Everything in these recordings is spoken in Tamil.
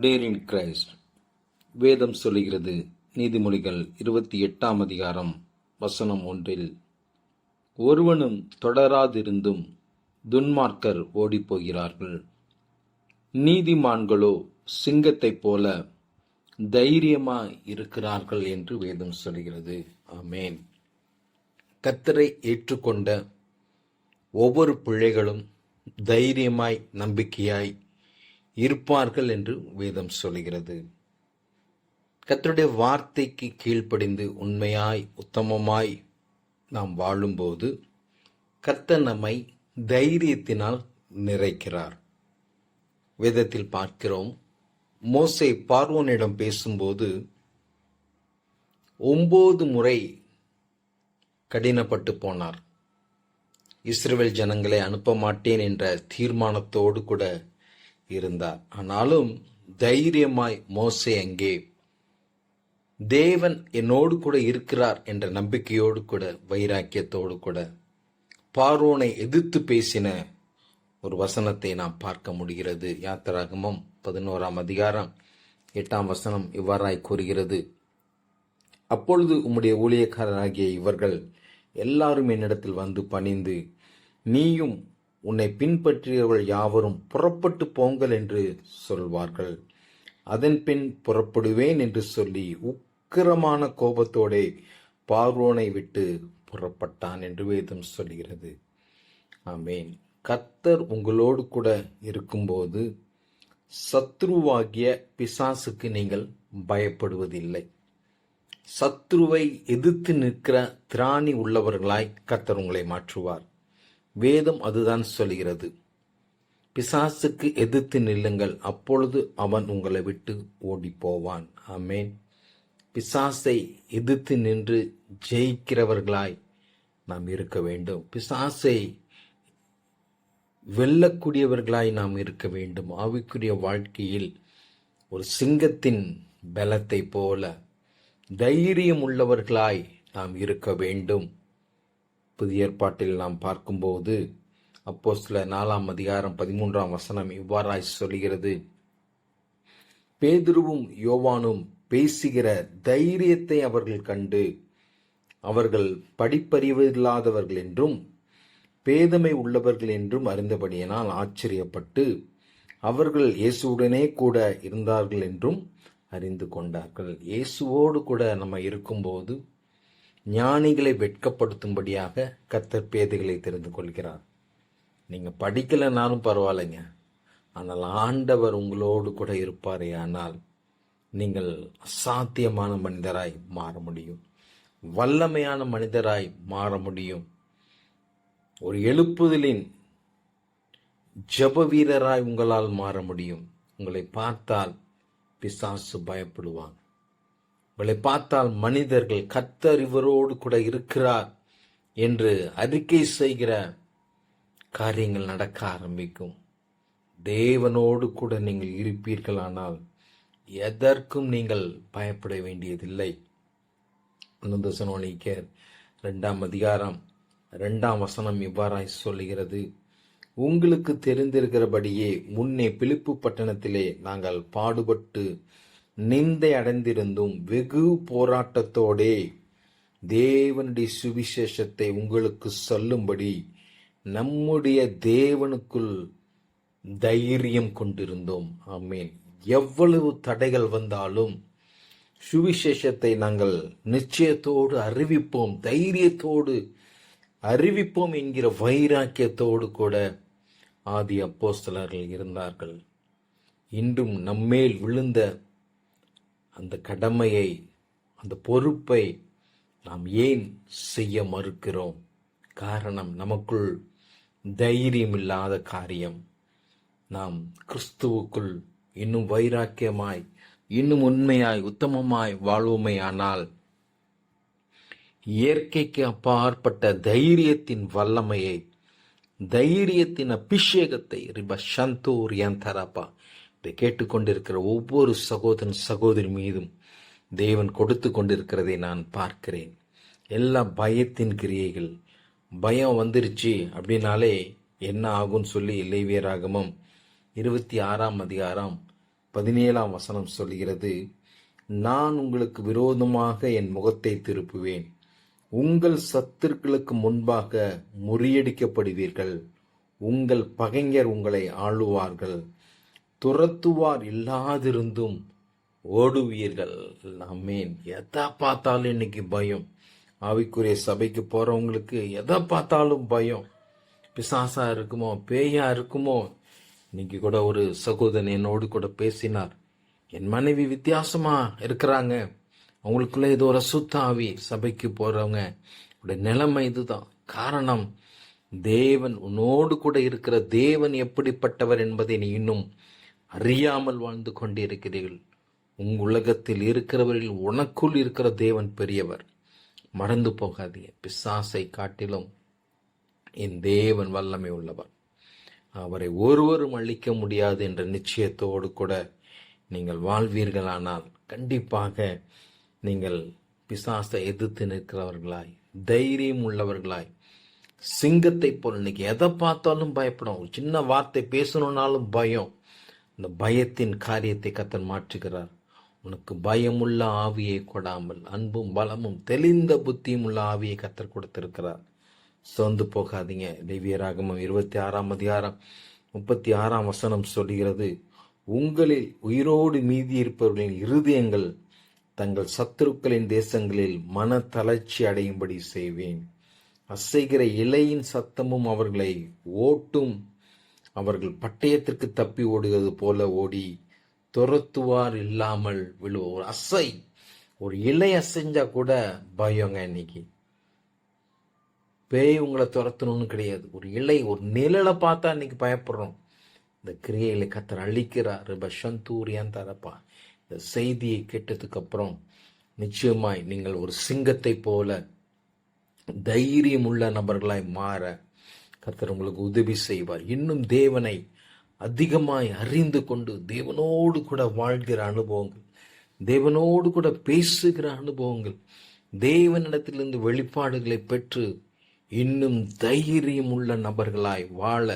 டேரின் கிரைஸ்ட் வேதம் சொல்லுகிறது நீதிமொழிகள் இருபத்தி எட்டாம் அதிகாரம் வசனம் ஒன்றில் ஒருவனும் தொடராதிருந்தும் துன்மார்க்கர் ஓடிப்போகிறார்கள். நீதிமான்களோ சிங்கத்தைப் போல தைரியமாய் இருக்கிறார்கள் என்று வேதம் சொல்கிறது ஆமேன். கத்தரை ஏற்றுக்கொண்ட ஒவ்வொரு பிள்ளைகளும் தைரியமாய் நம்பிக்கையாய் இருப்பார்கள் என்று வேதம் சொல்கிறது கத்தருடைய வார்த்தைக்கு கீழ்ப்படிந்து உண்மையாய் உத்தமமாய் நாம் வாழும்போது கத்த நம்மை தைரியத்தினால் நிறைக்கிறார். வேதத்தில் பார்க்கிறோம் மோசை பார்வோனிடம் பேசும்போது ஒன்பது முறை கடினப்பட்டு போனார். இஸ்ரேல் ஜனங்களை அனுப்ப மாட்டேன் என்ற தீர்மானத்தோடு கூட இருந்தார். ஆனாலும் தைரியமாய் மோசே அங்கே தேவன் என்னோடு கூட இருக்கிறார் என்ற நம்பிக்கையோடு கூட வைராக்கியத்தோடு கூட பார்வோனை எதிர்த்து பேசின ஒரு வசனத்தை நாம் பார்க்க முடிகிறது. யாத்திராகமம் பதினோராம் அதிகாரம் எட்டாம் வசனம் இவ்வாறாய் கூறுகிறது. அப்பொழுது உம்முடைய ஊழியக்காரராகிய இவர்கள் எல்லாரும் என்னிடத்தில் வந்து பணிந்து நீயும் உன்னை பின்பற்றியவர்கள் யாவரும் புறப்பட்டு போங்கள் என்று சொல்வார்கள். அதன் பின் புறப்படுவேன் என்று சொல்லி உக்கிரமான கோபத்தோடே பார்வோனை விட்டு புறப்பட்டான் என்று வேதம் சொல்கிறது. ஆமேன். கத்தர் உங்களோடு கூட இருக்கும்போது சத்ருவாகிய பிசாசுக்கு நீங்கள் பயப்படுவதில்லை. சத்ருவை எதிர்த்து நிற்கிற திராணி உள்ளவர்களாய் கத்தர் உங்களை மாற்றுவார். வேதம் அதுதான் சொல்கிறது. பிசாசுக்கு எதிர்த்து நில்லுங்கள் அப்பொழுது அவன் உங்களை விட்டு ஓடி போவான் ஆமேன். பிசாசை எதிர்த்து நின்று ஜெயிக்கிறவர்களாய் நாம் இருக்க வேண்டும். பிசாசை வெல்லக்கூடியவர்களாய் நாம் இருக்க வேண்டும். ஆவிக்குரிய வாழ்க்கையில் ஒரு சிங்கத்தின் பலத்தை போல தைரியம் உள்ளவர்களாய் நாம் இருக்க வேண்டும். புதிய ஏற்பாட்டில் நாம் பார்க்கும்போது அப்போ சில நாலாம் அதிகாரம் பதிமூன்றாம் வசனம் இவ்வாறாய் சொல்கிறது பேதுருவும் யோவானும் பேசுகிற தைரியத்தை அவர்கள் கண்டு அவர்கள் படிப்பறிவு இல்லாதவர்கள் என்றும் பேதமை உள்ளவர்கள் என்றும் அறிந்தபடியினால் ஆச்சரியப்பட்டு அவர்கள் இயேசுவுடனே கூட இருந்தார்கள் என்றும் அறிந்து கொண்டார்கள். இயேசுவோடு கூட நம்ம இருக்கும்போது ஞானிகளை வெட்கப்படுத்தும்படியாக கத்தர் பேதைகளை தெரிந்து கொள்கிறார். நீங்க படிக்கலைனாலும் பரவாயில்லைங்க. ஆனால் ஆண்டவர் உங்களோடு கூட இருப்பாரே ஆனால் நீங்கள் அசாத்தியமான மனிதராய் மாற முடியும். வல்லமையான மனிதராய் மாற முடியும். ஒரு எழுப்புதலின் ஜப வீரராய் உங்களால் மாற முடியும். உங்களை பார்த்தால் பிசாசு பயப்படுவாங்க உங்களை பார்த்தால் மனிதர்கள் கத்தர் இவரோடு கூட இருக்கிறார் என்று அறிக்கை செய்கிற காரியங்கள் நடக்க ஆரம்பிக்கும். தேவனோடு கூட நீங்கள் இருப்பீர்களானால் எதற்கும் நீங்கள் பயப்பட வேண்டியதில்லை. அனந்தசனோனிக்கர் ரெண்டாம் அதிகாரம் ரெண்டாம் வசனம் இவ்வாறாய் சொல்லுகிறது. உங்களுக்கு தெரிந்திருக்கிறபடியே முன்னே பிலிப்பு பட்டணத்திலே நாங்கள் பாடுபட்டு நிந்தை அடைந்திருந்தும் வெகு போராட்டத்தோடே தேவனுடைய சுவிசேஷத்தை உங்களுக்கு சொல்லும்படி நம்முடைய தேவனுக்குள் தைரியம் கொண்டிருந்தோம். ஆமீன். எவ்வளவு தடைகள் வந்தாலும் சுவிசேஷத்தை நாங்கள் நிச்சயத்தோடு அறிவிப்போம் தைரியத்தோடு அறிவிப்போம் என்கிற வைராக்கியத்தோடு கூட ஆதி அப்போஸ்தலர்கள் இருந்தார்கள். இன்றும் நம்மேல் விழுந்த அந்த கடமையை அந்த பொறுப்பை நாம் ஏன் செய்ய மறுக்கிறோம்? காரணம் நமக்குள் தைரியம் இல்லாத காரியம். நாம் கிறிஸ்துவுக்குள் இன்னும் வைராக்கியமாய் இன்னும் உண்மையாய் உத்தமமாய் வாழ்வோமையானால் இயற்கைக்கு அப்பாற்பட்ட தைரியத்தின் வல்லமையை தைரியத்தின் அபிஷேகத்தை ரிப சந்தூர் யந்தரப்பா இதை கேட்டுக்கொண்டிருக்கிற ஒவ்வொரு சகோதரன் சகோதரி மீதும் தேவன் கொடுத்து கொண்டிருக்கிறதை நான் பார்க்கிறேன். எல்லா பயத்தின் கிரியைகள் பயம் வந்துருச்சு அப்படின்னாலே என்ன ஆகும்னு சொல்லி இலைவியராகமம் இருபத்தி ஆறாம் அதிகாரம் பதினேழாம் வசனம் சொல்கிறது நான் உங்களுக்கு விரோதமாக என் முகத்தை திருப்புவேன். உங்கள் சத்துருக்களுக்கு முன்பாக முறியடிக்கப்படுவீர்கள். உங்கள் பகைஞர் உங்களை ஆளுவார்கள். துரத்துவார் இல்லாதிருந்தும் ஓடுவீர்கள். அமேன். எதை பார்த்தாலும் இன்னைக்கு பயம். ஆவிக்குரிய சபைக்கு போறவங்களுக்கு எதை பார்த்தாலும் பயம். பிசாசா இருக்குமோ பேயா இருக்குமோ? இன்னைக்கு கூட ஒரு சகோதரன் என்னோடு கூட பேசினார். என் மனைவி வித்தியாசமா இருக்கிறாங்க. அவங்களுக்குள்ள ஏதோ ஒரு சுத்த ஆவி சபைக்கு போறவங்க. உடைய நிலைமை இதுதான். காரணம் தேவன் உன்னோடு கூட இருக்கிற தேவன் எப்படிப்பட்டவர் என்பதை நீ இன்னும் அறியாமல் வாழ்ந்து கொண்டிருக்கிறீர்கள். உங்கள் உலகத்தில் இருக்கிறவரில் உனக்குள் இருக்கிற தேவன் பெரியவர். மறந்து போகாதீங்க பிசாசை காட்டிலும் என் தேவன் வல்லமை உள்ளவர். அவரை ஒருவரும் அழிக்க முடியாது என்ற நிச்சயத்தோடு கூட நீங்கள் வாழ்வீர்களானால் கண்டிப்பாக நீங்கள் பிசாசை எதிர்த்து நிற்கிறவர்களாய் தைரியம் உள்ளவர்களாய் சிங்கத்தை போல் இன்னைக்கு எதை பார்த்தாலும் பயப்படும். ஒரு சின்ன வார்த்தை பேசணும்னாலும் பயம். இந்த பயத்தின் காரியத்தை கத்தன் மாற்றுகிறார். உனக்கு பயமுள்ள ஆவியை கொடாமல் அன்பும் பலமும் தெளிந்த புத்தியும் உள்ள ஆவியை கத்தர் கொடுத்திருக்கிறார். சோர்ந்து போகாதீங்க. திவ்யராகமம் இருபத்தி ஆறாம் அதிகாரம் முப்பத்தி ஆறாம் வசனம் சொல்கிறது உங்களில் உயிரோடு மீதி இருப்பவர்களின் இருதயங்கள் தங்கள் சத்துருக்களின் தேசங்களில் மன தளர்ச்சி அடையும்படி செய்வேன். அசைகிற இலையின் சத்தமும் அவர்களை ஓட்டும். அவர்கள் பட்டயத்திற்கு தப்பி ஓடுகிறது போல ஓடி துரத்துவார் இல்லாமல் விழுவோம் ஒரு அசை ஒரு இலை அசைஞ்சா கூட பயங்க இன்னைக்கு. பேய் உங்களை துரத்தணும்னு கிடையாது. ஒரு இலை ஒரு நிழலை பார்த்தா இன்னைக்கு பயப்படுறோம். இந்த கிரியைகளை கத்தர் அழிக்கிறார். பஷந்தூரியான் தரப்பா. இந்த செய்தியை கேட்டதுக்கு அப்புறம் நிச்சயமாய் நீங்கள் ஒரு சிங்கத்தை போல தைரியம் உள்ள நபர்களாய் மாற கர்த்தர் உங்களுக்கு உதவி செய்வார். இன்னும் தேவனை அதிகமாய் அறிந்து கொண்டு தேவனோடு கூட வாழ்கிற அனுபவங்கள் தேவனோடு கூட பேசுகிற அனுபவங்கள் தேவனிடத்திலிருந்து வெளிப்பாடுகளை பெற்று இன்னும் தைரியம் உள்ள நபர்களாய் வாழ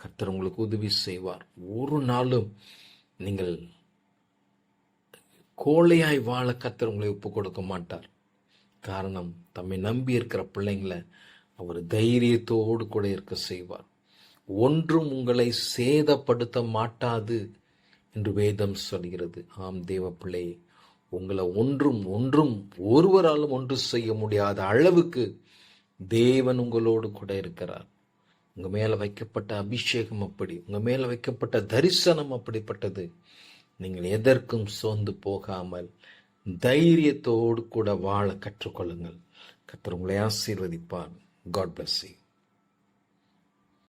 கர்த்தர் உங்களுக்கு உதவி செய்வார். ஒரு நாளும் நீங்கள் கோழையாய் வாழ கர்த்தர் உங்களை ஒப்பு கொடுக்க மாட்டார். காரணம் தம்மை நம்பி இருக்கிற பிள்ளைங்களை அவர் தைரியத்தோடு கூட இருக்க செய்வார். ஒன்றும் உங்களை சேதப்படுத்த மாட்டாது என்று வேதம் சொல்கிறது. ஆம் தேவ பிள்ளையே உங்களை ஒன்றும் ஒன்றும் ஒருவராலும் ஒன்று செய்ய முடியாத அளவுக்கு தேவன் உங்களோடு கூட இருக்கிறார். உங்க மேல வைக்கப்பட்ட அபிஷேகம் அப்படி உங்க மேல வைக்கப்பட்ட தரிசனம் அப்படிப்பட்டது. நீங்கள் எதற்கும் சோர்ந்து போகாமல் தைரியத்தோடு கூட வாழ கற்றுக்கொள்ளுங்கள். கத்தர் உங்களை ஆசீர்வதிப்பார். God bless you